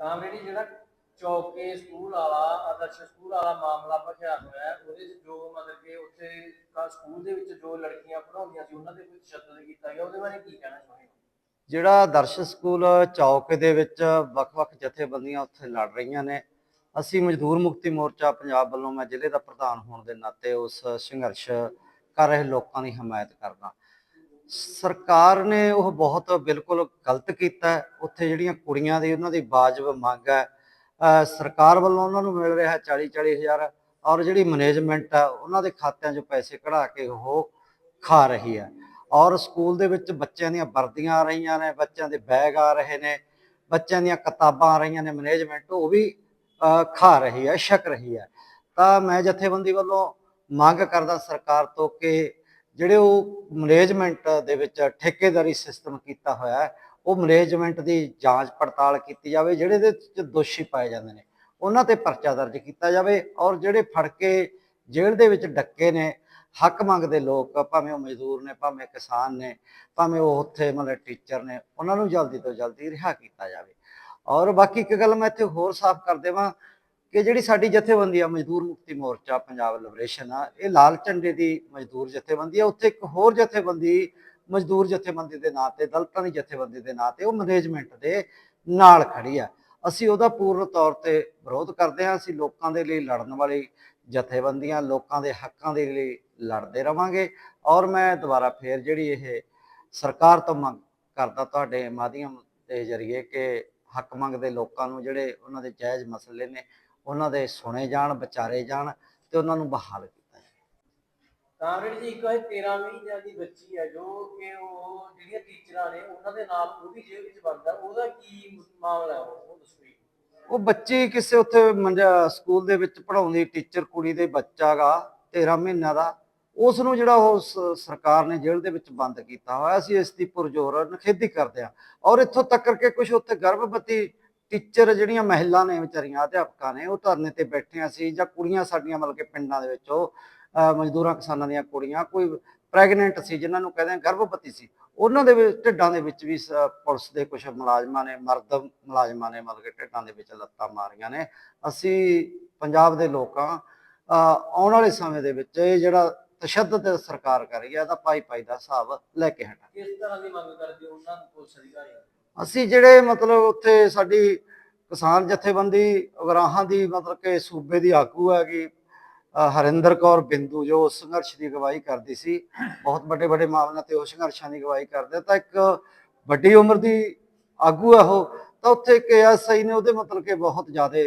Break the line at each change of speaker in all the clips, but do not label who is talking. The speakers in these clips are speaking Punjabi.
ਕਾਮਰੇਡੀ ਜਿਹੜਾ ਚੌਕੇ ਸਕੂਲ ਵਾਲਾ, ਆਦਰਸ਼ ਸਕੂਲ ਵਾਲਾ ਮਾਮਲਾ ਭਖਿਆ ਹੋਇਆ ਉਹਦੇ 'ਚ ਜੋ ਮਤਲਬ ਕਿ ਉੱਥੇ ਕਾ ਸਕੂਲ ਦੇ ਵਿੱਚ ਜੋ ਲੜਕੀਆਂ ਪੜ੍ਹਾਉਂਦੀਆਂ ਸੀ, ਉਹਨਾਂ ਦੇ ਕੋਈ ਤਸ਼ੱਦਦ ਕੀਤਾ ਗਿਆ, ਉਹਦੇ ਬਾਰੇ ਕੀ ਕਹਿਣਾ ਚਾਹੁੰਦੇ ਹੋ?
ਜਿਹੜਾ ਆਦਰਸ਼ ਸਕੂਲ ਚੌਕ ਦੇ ਵਿੱਚ ਵੱਖ-ਵੱਖ ਜਥੇਬੰਦੀਆਂ ਉੱਥੇ ਲੜ ਰਹੀਆਂ ਨੇ, ਅਸੀਂ ਮਜ਼ਦੂਰ ਮੁਕਤੀ ਮੋਰਚਾ ਪੰਜਾਬ ਵੱਲੋਂ ਮੈਂ ਜ਼ਿਲ੍ਹੇ ਦਾ ਪ੍ਰਧਾਨ ਹੋਣ ਦੇ ਨਾਤੇ ਉਸ ਸੰਘਰਸ਼ ਕਰ ਰਹੇ ਲੋਕਾਂ ਦੀ ਹਮਾਇਤ ਕਰਦਾ। ਸਰਕਾਰ ਨੇ ਉਹ ਬਹੁਤ ਬਿਲਕੁਲ ਗਲਤ ਕੀਤਾ ਉੱਥੇ ਜਿਹੜੀਆਂ ਕੁੜੀਆਂ ਦੀ ਉਹਨਾਂ ਦੀ ਵਾਜਬ ਮੰਗ ਹੈ ਸਰਕਾਰ ਵੱਲੋਂ ਉਹਨਾਂ ਨੂੰ ਮਿਲ ਰਿਹਾ 40 40 ਹਜ਼ਾਰ ਔਰ ਜਿਹੜੀ ਮੈਨੇਜਮੈਂਟ ਹੈ, ਉਹਨਾਂ ਦੇ ਖਾਤਿਆਂ 'ਚੋਂ ਪੈਸੇ ਕਢਾ ਕੇ ਉਹ ਖਾ ਰਹੀ ਹੈ। ਔਰ ਸਕੂਲ ਦੇ ਵਿੱਚ ਬੱਚਿਆਂ ਦੀਆਂ ਵਰਦੀਆਂ ਆ ਰਹੀਆਂ ਨੇ, ਬੱਚਿਆਂ ਦੇ ਬੈਗ ਆ ਰਹੇ ਨੇ, ਬੱਚਿਆਂ ਦੀਆਂ ਕਿਤਾਬਾਂ ਆ ਰਹੀਆਂ ਨੇ ਮੈਨੇਜਮੈਂਟ ਉਹ ਵੀ ਖਾ ਰਹੀ ਹੈ, ਛਕ ਰਹੀ ਹੈ। ਤਾਂ ਮੈਂ ਜਥੇਬੰਦੀ ਵੱਲੋਂ ਮੰਗ ਕਰਦਾ ਸਰਕਾਰ ਤੋਂ ਕਿ ਜਿਹੜੇ ਉਹ ਮੈਨੇਜਮੈਂਟ ਦੇ ਵਿੱਚ ਠੇਕੇਦਾਰੀ ਸਿਸਟਮ ਕੀਤਾ ਹੋਇਆ ਹੈ, ਉਹ ਮੈਨੇਜਮੈਂਟ ਦੀ ਜਾਂਚ ਪੜਤਾਲ ਕੀਤੀ ਜਾਵੇ, ਜਿਹੜੇ ਦੇ ਵਿੱਚ ਦੋਸ਼ੀ ਪਾਏ ਜਾਂਦੇ ਨੇ, ਉਹਨਾਂ ਤੇ ਪਰਚਾ ਦਰਜ ਕੀਤਾ ਜਾਵੇ ਔਰ ਜਿਹੜੇ ਫੜ ਕੇ ਜੇਲ੍ਹ ਦੇ ਵਿੱਚ ਡੱਕੇ ਨੇ, ਹੱਕ ਮੰਗਦੇ ਲੋਕ, ਭਾਵੇਂ ਉਹ ਮਜ਼ਦੂਰ ਨੇ, ਭਾਵੇਂ ਕਿਸਾਨ ਨੇ, ਭਾਵੇਂ ਉਹ ਉੱਥੇ ਮਤਲਬ ਟੀਚਰ ਨੇ, ਉਹਨਾਂ ਨੂੰ ਜਲਦੀ ਤੋਂ ਜਲਦੀ ਰਿਹਾ ਕੀਤਾ ਜਾਵੇ। ਔਰ ਬਾਕੀ ਇੱਕ ਗੱਲ ਮੈਂ ਇੱਥੇ ਹੋਰ ਸਾਫ਼ ਕਰ ਦੇਵਾਂ ਕਿ ਜਿਹੜੀ ਸਾਡੀ ਜਥੇਬੰਦੀ ਆ, ਮਜ਼ਦੂਰ ਮੁਕਤੀ ਮੋਰਚਾ, ਪੰਜਾਬ ਲਿਬਰੇਸ਼ਨ ਆ, ਇਹ ਲਾਲ ਝੰਡੇ ਦੀ ਮਜ਼ਦੂਰ ਜਥੇਬੰਦੀ ਆ। ਉੱਥੇ ਇੱਕ ਹੋਰ ਜਥੇਬੰਦੀ, ਮਜ਼ਦੂਰ ਜਥੇਬੰਦੀ ਦੇ ਨਾਂ ਤੇ, ਦਲਤਾਂ ਦੀ ਜਥੇਬੰਦੀ ਦੇ ਨਾਂ ਤੇ, ਉਹ ਮੈਨੇਜਮੈਂਟ ਦੇ ਨਾਲ ਖੜੀ ਆ। ਅਸੀਂ ਉਹਦਾ ਪੂਰਨ ਤੌਰ ਤੇ ਵਿਰੋਧ ਕਰਦੇ ਹਾਂ। ਅਸੀਂ ਲੋਕਾਂ ਦੇ ਲਈ ਲੜਨ ਵਾਲੀ ਜਥੇਬੰਦੀਆਂ, ਲੋਕਾਂ ਦੇ ਹੱਕਾਂ ਦੇ ਲਈ ਲੜਦੇ ਰਵਾਂਗੇ। ਔਰ ਮੈਂ ਦੁਬਾਰਾ ਫੇਰ ਜਿਹੜੀ ਇਹ ਸਰਕਾਰ ਤੋਂ ਮੰਗ ਕਰਦਾ ਤੁਹਾਡੇ ਮਾਧਿਅਮ ਦੇ ਜ਼ਰੀਏ ਕਿ ਹੱਕ ਮੰਗਦੇ ਲੋਕਾਂ ਨੂੰ ਜਿਹੜੇ ਉਹਨਾਂ ਦੇ ਜਾਇਜ਼ ਮਸਲੇ ਨੇ ਉਹਨਾਂ ਦੇ ਸੁਣੇ ਜਾਣ ਵਿਚਾਰੇ ਜਾਣ ਤੇ ਉਹਨਾਂ ਨੂੰ ਬਹਾਲ ਕੀਤਾ ਜਾਵੇ।
ਕਾਮਰੇਡੀ ਜੀ ਇੱਕ ਹੈ 13 ਮਹੀਨਿਆਂ ਦੀ ਬੱਚੀ ਹੈ ਜੋ ਕਿ ਉਹ ਜਿਹੜੀਆਂ ਟੀਚਰਾਂ ਨੇ ਉਹਨਾਂ ਦੇ ਨਾਲ ਉਹ ਵੀ ਜੇਲ੍ਹ ਵਿੱਚ ਬੰਦ ਹੈ ਉਹਦਾ ਕੀ ਮਾਮਲਾ ਹੈ? ਉਹ ਦੱਸੋ ਜੀ।
ਉਹ ਬੱਚੀ ਕਿਸੇ ਉੱਥੇ ਸਕੂਲ ਦੇ ਵਿੱਚ ਪੜਾਉਂਦੀ ਟੀਚਰ ਕੁੜੀ ਦੇ ਬੱਚਾ ਗਾ 13 ਮਹੀਨਿਆਂ ਦਾ ਉਸ ਨੂੰ ਜਿਹੜਾ ਉਹ ਸ- ਸਰਕਾਰ ਨੇ ਜੇਲ੍ਹ ਦੇ ਵਿੱਚ ਬੰਦ ਕੀਤਾ ਹੋਇਆ ਅਸੀਂ ਇਸ ਦੀ ਪੁਰਜੋਰ ਨਖੇਦੀ ਕਰਦੇ ਹਾਂ ਔਰ ਇੱਥੋਂ ਤੱਕ ਕਿ ਕੁਝ ਉੱਥੇ ਗਰਭਵਤੀ ਟੀਚਰ ਜਿਹੜੀਆਂ ਮਹਿਲਾ ਨੇ, ਵਿਚਾਰੀਆਂ, ਅਧਿਆਪਕਾਂ ਨੇ, ਉਹ ਧਰਨੇ ਤੇ ਬੈਠੀਆਂ ਸੀ ਜਾਂ ਕੁੜੀਆਂ ਸਾਡੀਆਂ ਮਤਲਬ ਕਿ ਪਿੰਡਾਂ ਦੇ ਵਿੱਚ ਮਜ਼ਦੂਰਾਂ ਕਿਸਾਨਾਂ ਦੀਆਂ ਕੁੜੀਆਂ, ਕੋਈ ਪ੍ਰੈਗਨੈਂਟ ਸੀ, ਜਿਨ੍ਹਾਂ ਨੂੰ ਕਹਿੰਦੇ ਗਰਭਵਤੀ ਸੀ, ਉਹਨਾਂ ਦੇ ਵਿੱਚ, ਢਿੱਡਾਂ ਦੇ ਵਿੱਚ ਵੀ ਪੁਲਿਸ ਦੇ ਕੁਝ ਮੁਲਾਜ਼ਮਾਂ ਨੇ, ਮਰਦ ਮੁਲਾਜ਼ਮਾਂ ਨੇ, ਮਤਲਬ ਕਿ ਢਿੱਡਾਂ ਦੇ ਵਿੱਚ ਲੱਤਾਂ ਮਾਰੀਆਂ ਨੇ ਅਸੀਂ ਪੰਜਾਬ ਦੇ ਲੋਕਾਂ, ਅਹ, ਆਉਣ ਵਾਲੇ ਸਮੇਂ ਦੇ ਵਿੱਚ ਇਹ ਜਿਹੜਾ ਤਸ਼ੱਦਦ ਸਰਕਾਰ ਕਰ ਰਹੀ ਹੈ ਇਹਦਾ ਪਾਈ ਪਾਈ ਦਾ ਹਿਸਾਬ ਲੈ ਕੇ ਹਟਾ
ਕਿਸ ਤਰ੍ਹਾਂ ਦੀ ਮੰਗ ਕਰਦੇ ਉਹਨਾਂ ਨੂੰ ਪੁਲਿਸ ਅਧਿਕਾਰੀਆਂ ਨੂੰ?
ਅਸੀਂ ਜਿਹੜੇ ਮਤਲਬ ਉੱਥੇ ਸਾਡੀ ਕਿਸਾਨ ਜਥੇਬੰਦੀ ਅਗਰਾਹਾਂ ਦੀ ਮਤਲਬ ਕਿ ਸੂਬੇ ਦੀ ਆਗੂ ਹੈਗੀ ਹਰਿੰਦਰ ਕੌਰ ਬਿੰਦੂ, ਜੋ ਉਸ ਸੰਘਰਸ਼ ਦੀ ਅਗਵਾਈ ਕਰਦੀ ਸੀ, ਬਹੁਤ ਵੱਡੇ ਵੱਡੇ ਮਾਮਲਿਆਂ ਤੇ ਉਹ ਸੰਘਰਸ਼ਾਂ ਦੀ ਅਗਵਾਈ ਕਰਦੇ ਤਾਂ ਇੱਕ ਵੱਡੀ ਉਮਰ ਦੀ ਆਗੂ ਹੈ ਉਹ, ਤਾਂ ਉੱਥੇ ਇੱਕ ਐਸਆਈ ਨੇ ਉਹਦੇ ਮਤਲਬ ਕਿ ਬਹੁਤ ਜ਼ਿਆਦਾ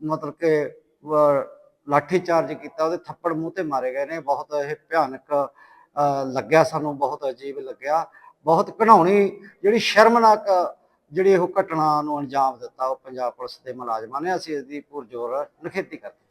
ਮਤਲਬ ਕਿ ਅਹ ਲਾਠੀ ਚਾਰਜ ਕੀਤਾ, ਉਹਦੇ ਥੱਪੜ ਮੂੰਹ ਤੇ ਮਾਰੇ ਗਏ ਨੇ, ਬਹੁਤ ਇਹ ਭਿਆਨਕ ਲੱਗਿਆ ਸਾਨੂੰ, ਬਹੁਤ ਅਜੀਬ ਲੱਗਿਆ, ਬਹੁਤ ਘਿਨਾਉਣੀ ਜਿਹੜੀ ਸ਼ਰਮਨਾਕ ਜਿਹੜੀ ਉਹ ਘਟਨਾ ਨੂੰ ਅੰਜਾਮ ਦਿੱਤਾ ਉਹ ਪੰਜਾਬ ਪੁਲਿਸ ਦੇ ਮੁਲਾਜ਼ਮਾਂ ਨੇ, ਅਸੀਂ ਇਸ ਦੀ ਪੁਰਜੋਰ ਨਿਖੇਧੀ ਕਰਦੇ